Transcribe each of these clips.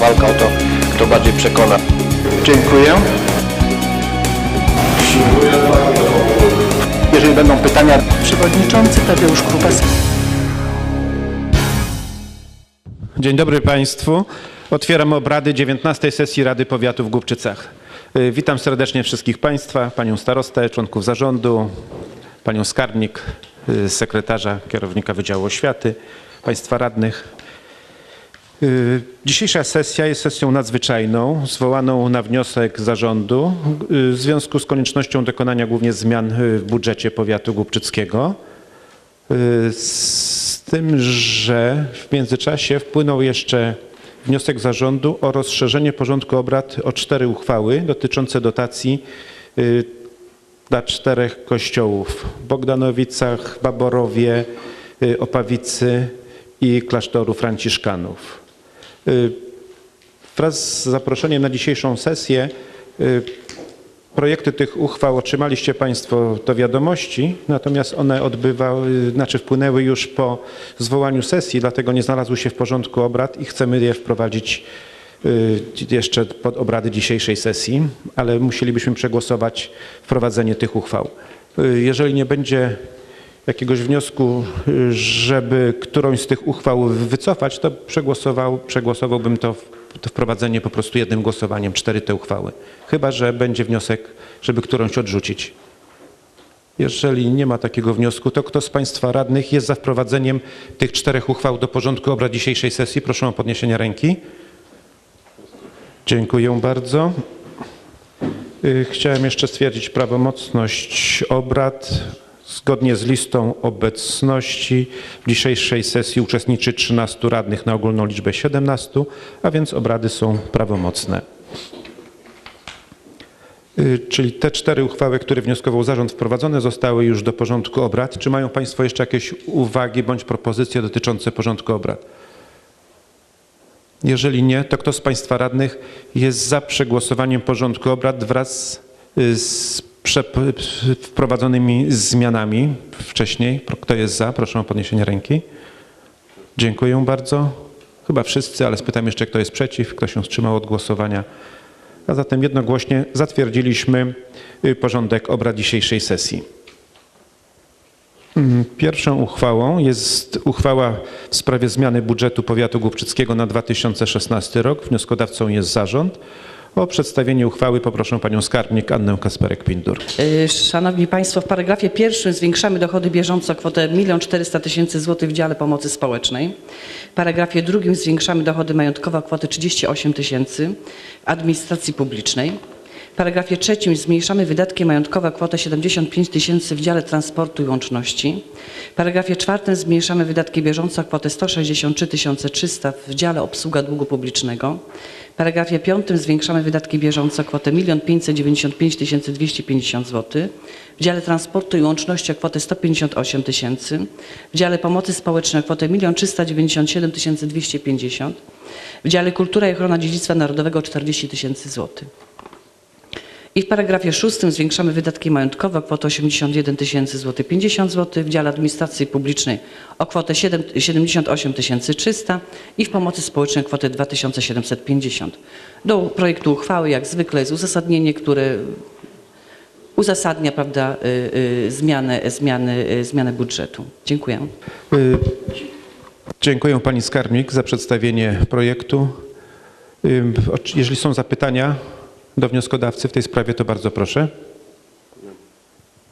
walka o to, kto bardziej przekona. Dziękuję. Jeżeli będą pytania, Przewodniczący Tadeusz Krupas. Dzień dobry Państwu. Otwieram obrady 19 sesji Rady Powiatu w Głubczycach. Y, Witam serdecznie wszystkich Państwa, Panią Starostę, członków zarządu, Panią Skarbnik, y, sekretarza, kierownika Wydziału Oświaty, Państwa radnych. Y, Dzisiejsza sesja jest sesją nadzwyczajną, zwołaną na wniosek zarządu y, w związku z koniecznością dokonania głównie zmian y, w budżecie powiatu głubczyckiego. Z tym, że w międzyczasie wpłynął jeszcze wniosek zarządu o rozszerzenie porządku obrad o cztery uchwały dotyczące dotacji dla czterech kościołów w Bogdanowicach, Baborowie, Opawicy i klasztoru Franciszkanów. Y, Wraz z zaproszeniem na dzisiejszą sesję y, Projekty tych uchwał otrzymaliście Państwo do wiadomości, natomiast one odbywały, znaczy wpłynęły już po zwołaniu sesji, dlatego nie znalazły się w porządku obrad i chcemy je wprowadzić y, jeszcze pod obrady dzisiejszej sesji, ale musielibyśmy przegłosować wprowadzenie tych uchwał. Jeżeli nie będzie jakiegoś wniosku, żeby którąś z tych uchwał wycofać, to przegłosował, przegłosowałbym to, to wprowadzenie po prostu jednym głosowaniem, cztery te uchwały. Chyba, że będzie wniosek, żeby którąś odrzucić. Jeżeli nie ma takiego wniosku, to kto z Państwa radnych jest za wprowadzeniem tych czterech uchwał do porządku obrad dzisiejszej sesji? Proszę o podniesienie ręki. Dziękuję bardzo. Y, Chciałem jeszcze stwierdzić prawomocność obrad. Zgodnie z listą obecności w dzisiejszej sesji uczestniczy 13 radnych na ogólną liczbę 17, a więc obrady są prawomocne. Y, Czyli te cztery uchwały, które wnioskował zarząd, wprowadzone zostały już do porządku obrad. Czy mają Państwo jeszcze jakieś uwagi bądź propozycje dotyczące porządku obrad? Jeżeli nie, to kto z Państwa radnych jest za przegłosowaniem porządku obrad wraz y, z wprowadzonymi zmianami wcześniej? Kto jest za? Proszę o podniesienie ręki. Dziękuję bardzo. Chyba wszyscy, ale spytam jeszcze, kto jest przeciw, kto się wstrzymał od głosowania. A zatem jednogłośnie zatwierdziliśmy y, porządek obrad dzisiejszej sesji. Mm, Pierwszą uchwałą jest uchwała w sprawie zmiany budżetu powiatu głubczyckiego na 2016 rok. Wnioskodawcą jest zarząd. O przedstawienie uchwały poproszę panią skarbnik Annę Kasperek-Pindur. Y, Szanowni Państwo, w paragrafie pierwszym zwiększamy dochody bieżące o kwotę 1 400 tysięcy złotych w dziale pomocy społecznej. W paragrafie drugim zwiększamy dochody majątkowe o kwotę 38 tysięcy w administracji publicznej. Paragrafie trzecim zmniejszamy wydatki majątkowe kwotę 75 tysięcy w dziale transportu i łączności. W paragrafie czwartym zmniejszamy wydatki bieżące kwotę 163 300 w dziale obsługa długu publicznego. W paragrafie piątym zwiększamy wydatki bieżące kwotę 1 595 250 zł. W dziale transportu i łączności o kwotę 158 tysięcy. W dziale pomocy społecznej o kwotę 1 397 250. W dziale kultura i ochrona dziedzictwa narodowego o 40 tysięcy złotych. I w paragrafie szóstym zwiększamy wydatki majątkowe o kwotę 81 tysięcy złotych 50 zł, w dziale administracji publicznej o kwotę 7 78 300 i w pomocy społecznej kwotę 2750. Do projektu uchwały jak zwykle jest uzasadnienie, które uzasadnia prawda, y, y, zmianę, zmiany, y, zmianę budżetu. Dziękuję. Dziękuję pani skarbnik za przedstawienie projektu. Jeżeli są zapytania do wnioskodawcy w tej sprawie, to bardzo proszę.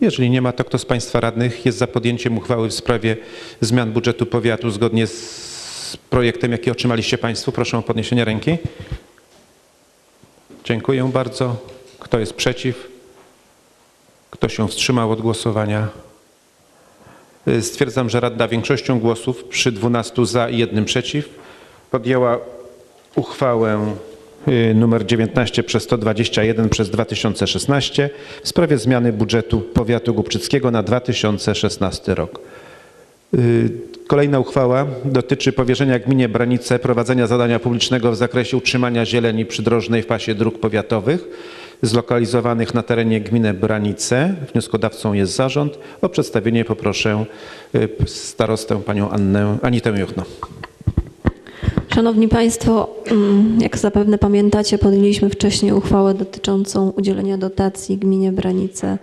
Jeżeli nie ma, to kto z Państwa radnych jest za podjęciem uchwały w sprawie zmian budżetu powiatu zgodnie z projektem, jaki otrzymaliście Państwo? Proszę o podniesienie ręki. Dziękuję bardzo. Kto jest przeciw? Kto się wstrzymał od głosowania? Y, Stwierdzam, że Rada większością głosów przy 12 za i jednym przeciw podjęła uchwałę y, numer 19 przez 121 przez 2016 w sprawie zmiany budżetu powiatu głubczyckiego na 2016 rok. Y, Kolejna uchwała dotyczy powierzenia gminie Branice prowadzenia zadania publicznego w zakresie utrzymania zieleni przydrożnej w pasie dróg powiatowych zlokalizowanych na terenie gminy Branice. Wnioskodawcą jest zarząd. O przedstawienie poproszę y, starostę panią Annę, Anitę Juchno. Szanowni Państwo, mm, jak zapewne pamiętacie, podjęliśmy wcześniej uchwałę dotyczącą udzielenia dotacji gminie Branice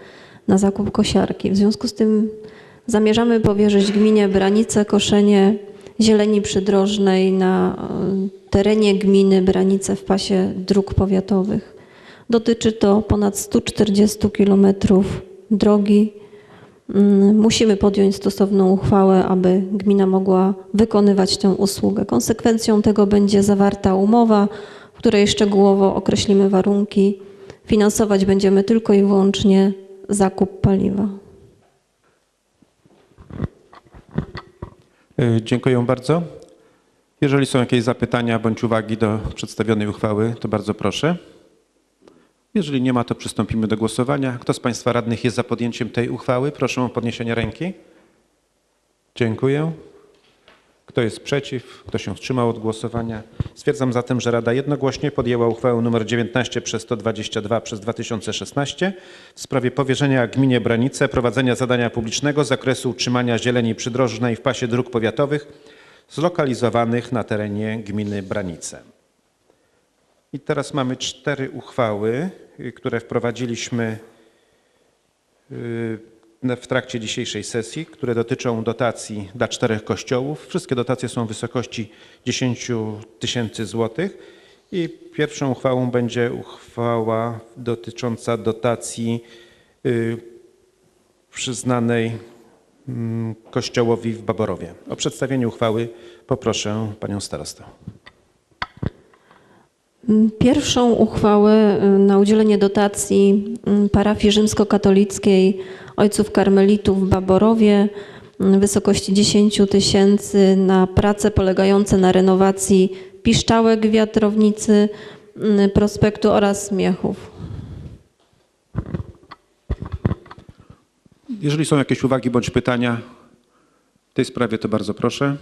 na zakup kosiarki. W związku z tym zamierzamy powierzyć gminie Branice koszenie zieleni przydrożnej na e, terenie gminy Branice w pasie dróg powiatowych. Dotyczy to ponad 140 kilometrów drogi. Mm, Musimy podjąć stosowną uchwałę, aby gmina mogła wykonywać tę usługę. Konsekwencją tego będzie zawarta umowa, w której szczegółowo określimy warunki. Finansować będziemy tylko i wyłącznie zakup paliwa. Y, Dziękuję bardzo. Jeżeli są jakieś zapytania bądź uwagi do przedstawionej uchwały, to bardzo proszę. Jeżeli nie ma, to przystąpimy do głosowania. Kto z Państwa radnych jest za podjęciem tej uchwały? Proszę o podniesienie ręki. Dziękuję. Kto jest przeciw? Kto się wstrzymał od głosowania? Stwierdzam zatem, że Rada jednogłośnie podjęła uchwałę nr 19 przez 122 przez 2016 w sprawie powierzenia gminie Branice prowadzenia zadania publicznego z zakresu utrzymania zieleni przydrożnej w pasie dróg powiatowych zlokalizowanych na terenie gminy Branice. I teraz mamy cztery uchwały, które wprowadziliśmy y, w trakcie dzisiejszej sesji, które dotyczą dotacji dla czterech kościołów. Wszystkie dotacje są w wysokości 10 tysięcy złotych. I pierwszą uchwałą będzie uchwała dotycząca dotacji y, przyznanej mm, kościołowi w Baborowie. O przedstawienie uchwały poproszę panią starostę. Pierwszą uchwałę y, na udzielenie dotacji y, parafii rzymskokatolickiej Ojców Karmelitów w Baborowie w wysokości 10 tysięcy na prace polegające na renowacji piszczałek wiatrownicy prospektu oraz miechów. Jeżeli są jakieś uwagi bądź pytania w tej sprawie, to bardzo proszę.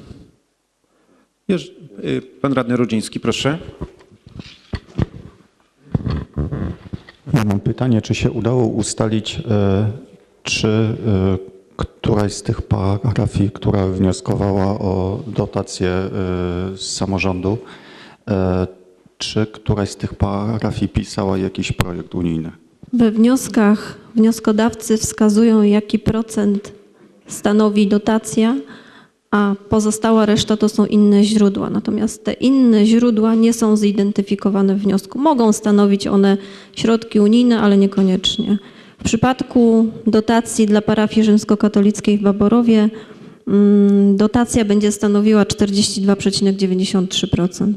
Y, Pan radny Rudziński, proszę. Ja mam pytanie, czy się udało ustalić, e, czy e, któraś z tych parafii, która wnioskowała o dotację e, z samorządu, e, czy któraś z tych parafii pisała jakiś projekt unijny? We wnioskach wnioskodawcy wskazują, jaki procent stanowi dotacja, a pozostała reszta to są inne źródła. Natomiast te inne źródła nie są zidentyfikowane w wniosku. Mogą stanowić one środki unijne, ale niekoniecznie. W przypadku dotacji dla parafii rzymskokatolickiej w Baborowie mm, dotacja będzie stanowiła 42,93%.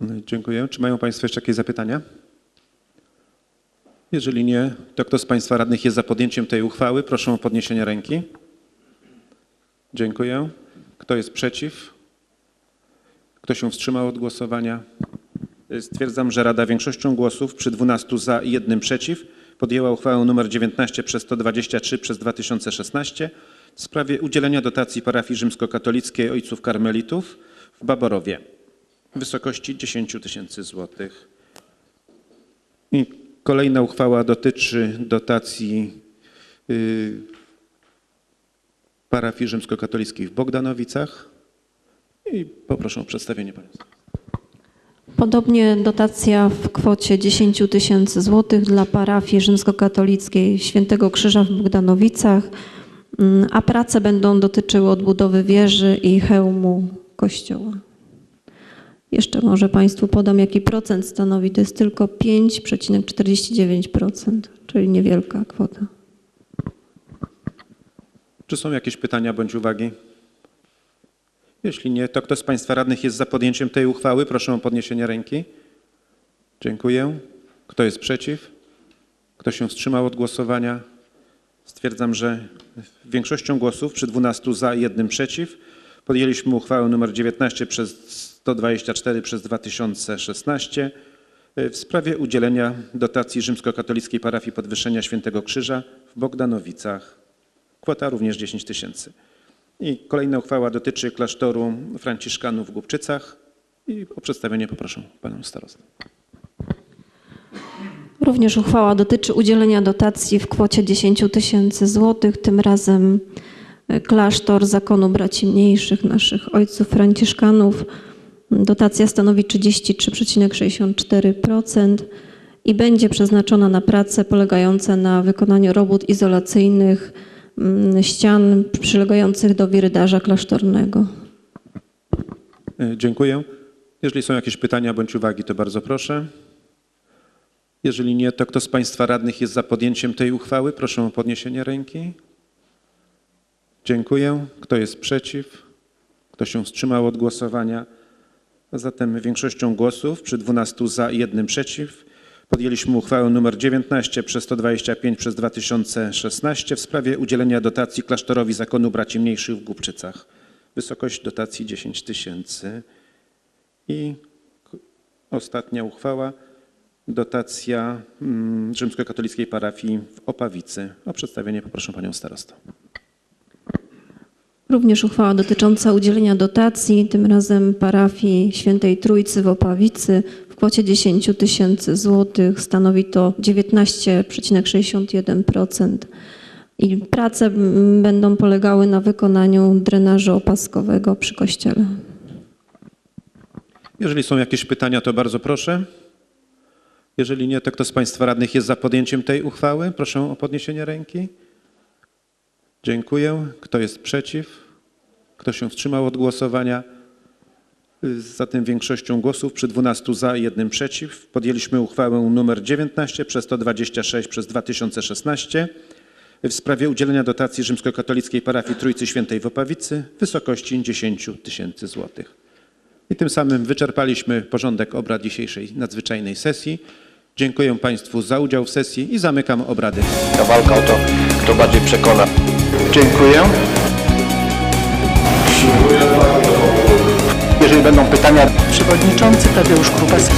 No Dziękuję. Czy mają Państwo jeszcze jakieś zapytania? Jeżeli nie, to kto z Państwa radnych jest za podjęciem tej uchwały? Proszę o podniesienie ręki. Dziękuję. Kto jest przeciw? Kto się wstrzymał od głosowania? Stwierdzam, że Rada większością głosów przy 12 za i jednym przeciw podjęła uchwałę nr 19 przez 123 przez 2016 w sprawie udzielenia dotacji parafii rzymskokatolickiej Ojców Karmelitów w Baborowie w wysokości 10 tysięcy złotych. Kolejna uchwała dotyczy dotacji y, parafii rzymskokatolickiej w Bogdanowicach. I poproszę o przedstawienie państwa. Podobnie dotacja w kwocie 10 tysięcy złotych dla parafii rzymskokatolickiej Świętego Krzyża w Bogdanowicach, mm, a prace będą dotyczyły odbudowy wieży i hełmu kościoła. Jeszcze może Państwu podam, jaki procent stanowi. To jest tylko 5,49%, czyli niewielka kwota. Czy są jakieś pytania bądź uwagi? Jeśli nie, to kto z Państwa radnych jest za podjęciem tej uchwały? Proszę o podniesienie ręki. Dziękuję. Kto jest przeciw? Kto się wstrzymał od głosowania? Stwierdzam, że większością głosów przy 12 za i jednym przeciw podjęliśmy uchwałę nr 19 przez 124 przez 2016 w sprawie udzielenia dotacji rzymskokatolickiej parafii Podwyższenia Świętego Krzyża w Bogdanowicach. Kwota również 10 tysięcy. I kolejna uchwała dotyczy klasztoru Franciszkanów w Głubczycach. I o przedstawienie poproszę panią starostę. Również uchwała dotyczy udzielenia dotacji w kwocie 10 tysięcy złotych. Tym razem e, klasztor zakonu braci mniejszych, naszych ojców franciszkanów. Dotacja stanowi 33,64% i będzie przeznaczona na prace polegające na wykonaniu robót izolacyjnych mm, ścian przylegających do wirydarza klasztornego. Y, Dziękuję. Jeżeli są jakieś pytania bądź uwagi, to bardzo proszę. Jeżeli nie, to kto z Państwa radnych jest za podjęciem tej uchwały? Proszę o podniesienie ręki. Dziękuję. Kto jest przeciw? Kto się wstrzymał od głosowania? Zatem większością głosów przy 12 za i jednym przeciw podjęliśmy uchwałę nr 19 przez 125 przez 2016 w sprawie udzielenia dotacji klasztorowi Zakonu Braci Mniejszych w Głubczycach. Wysokość dotacji 10 tysięcy. I ostatnia uchwała, dotacja mm, rzymskokatolickiej parafii w Opawicy. O przedstawienie poproszę panią starostę. Również uchwała dotycząca udzielenia dotacji, tym razem parafii Świętej Trójcy w Opawicy w kwocie 10 tysięcy złotych. Stanowi to 19,61%. I prace będą polegały na wykonaniu drenażu opaskowego przy kościele. Jeżeli są jakieś pytania, to bardzo proszę. Jeżeli nie, to kto z Państwa radnych jest za podjęciem tej uchwały? Proszę o podniesienie ręki. Dziękuję. Kto jest przeciw? Kto się wstrzymał od głosowania? Zatem większością głosów przy 12 za i jednym przeciw podjęliśmy uchwałę nr 19 przez 126 przez 2016 w sprawie udzielenia dotacji rzymskokatolickiej parafii Trójcy Świętej w Opawicy w wysokości 10 tysięcy złotych. I tym samym wyczerpaliśmy porządek obrad dzisiejszej nadzwyczajnej sesji. Dziękuję Państwu za udział w sesji i zamykam obrady. Ta walka o to, kto bardziej przekona. Dziękuję. Jeżeli będą pytania, Przewodniczący Tadeusz Krupas.